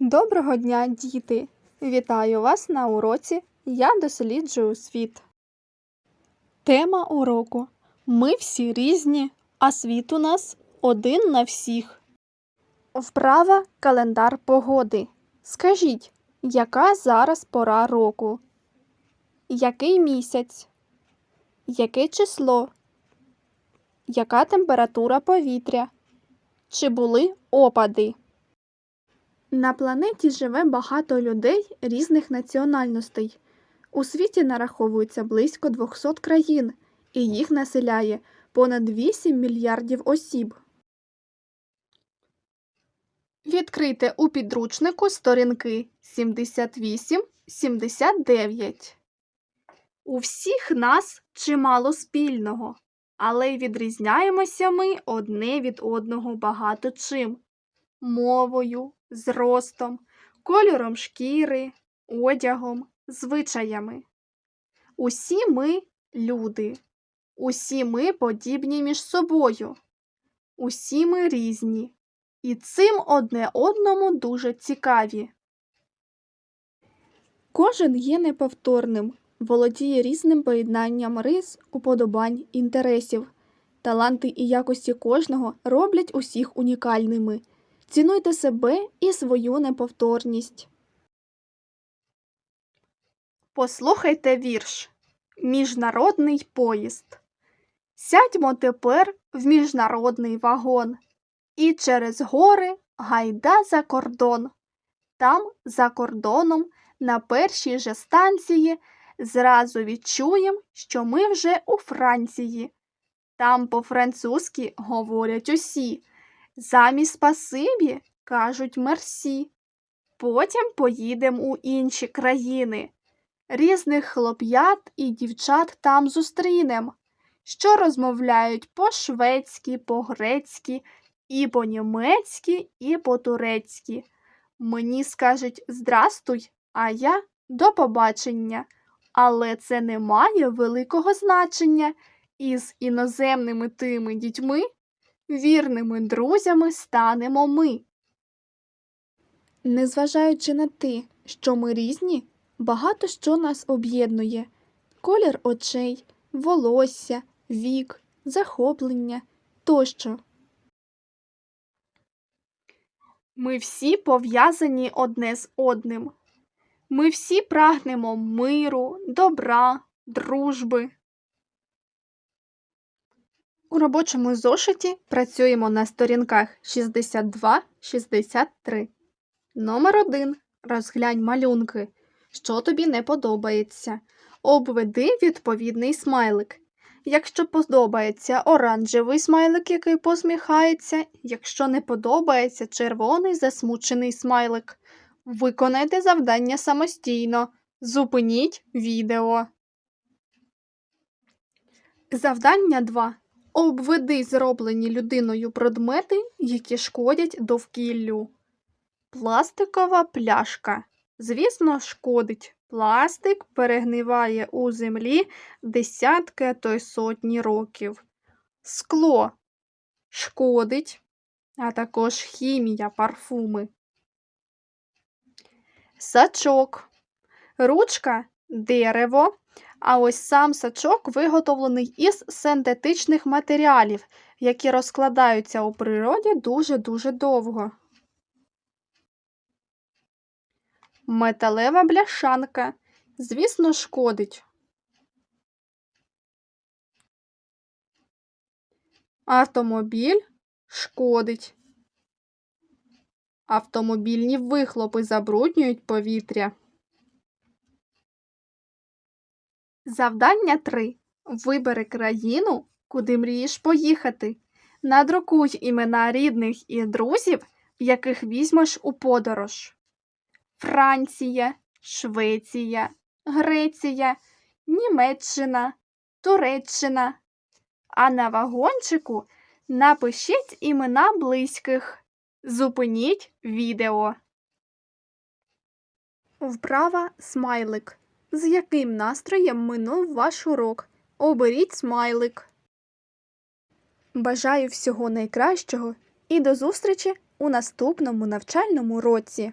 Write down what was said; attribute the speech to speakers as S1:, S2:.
S1: Доброго дня, діти! Вітаю вас на уроці Я досліджую світ. Тема уроку Ми всі різні, а світ у нас один на всіх. Вправа календар погоди. Скажіть, яка зараз пора року? Який місяць? Яке число? Яка температура повітря? Чи були опади? На планеті живе багато людей різних національностей. У світі нараховується близько 200 країн, і їх населяє понад 8 мільярдів осіб. Відкрийте у підручнику сторінки 78-79. У всіх нас чимало спільного, але й відрізняємося ми одне від одного багато чим мовою, зростом, кольором шкіри, одягом, звичаями. Усі ми люди, усі ми подібні між собою, усі ми різні, і цим одне одному дуже цікаві. Кожен є неповторним, володіє різним поєднанням рис, уподобань, інтересів. Таланти і якості кожного роблять усіх унікальними. Цінуйте себе і свою неповторність. Послухайте вірш Міжнародний поїзд. Сядьмо тепер в міжнародний вагон і через гори гайда за кордон. Там, за кордоном, на першій же станції, зразу відчуєм, що ми вже у Франції. Там по-французьки говорять усі. Замість спасибі кажуть мерсі. Потім поїдемо у інші країни. Різних хлоп'ят і дівчат там зустрінем, що розмовляють по-шведськи, по-грецьки, і по-німецьки, і по-турецьки. Мені скажуть здрастуй, а я до побачення. Але це не має великого значення. Із іноземними тими дітьми вірними друзями станемо ми. Незважаючи на те, що ми різні, багато що нас об'єднує колір очей, волосся, вік, захоплення тощо. Ми всі пов'язані одне з одним. Ми всі прагнемо миру, добра, дружби. У робочому зошиті працюємо на сторінках 62-63. Номер 1. Розглянь малюнки. Що тобі не подобається. Обведи відповідний смайлик. Якщо подобається оранжевий смайлик, який посміхається, якщо не подобається червоний засмучений смайлик. Виконайте завдання самостійно. Зупиніть відео. Завдання 2. Обведи зроблені людиною предмети, які шкодять довкіллю. Пластикова пляшка. Звісно, шкодить. Пластик перегниває у землі десятки, то й сотні років. Скло шкодить, а також хімія, парфуми. Сачок. Ручка дерево. А ось сам сачок виготовлений із синтетичних матеріалів, які розкладаються у природі дуже-дуже довго. Металева бляшанка. Звісно, шкодить. Автомобіль шкодить. Автомобільні вихлопи забруднюють повітря. Завдання 3. Вибери країну, куди мрієш поїхати. Надрукуй імена рідних і друзів, яких візьмеш у подорож. Франція, Швеція, Греція, Німеччина, Туреччина. А на вагончику напишіть імена близьких. Зупиніть відео. Вправа смайлик. З яким настроєм минув ваш урок? Оберіть смайлик. Бажаю всього найкращого і до зустрічі у наступному навчальному році.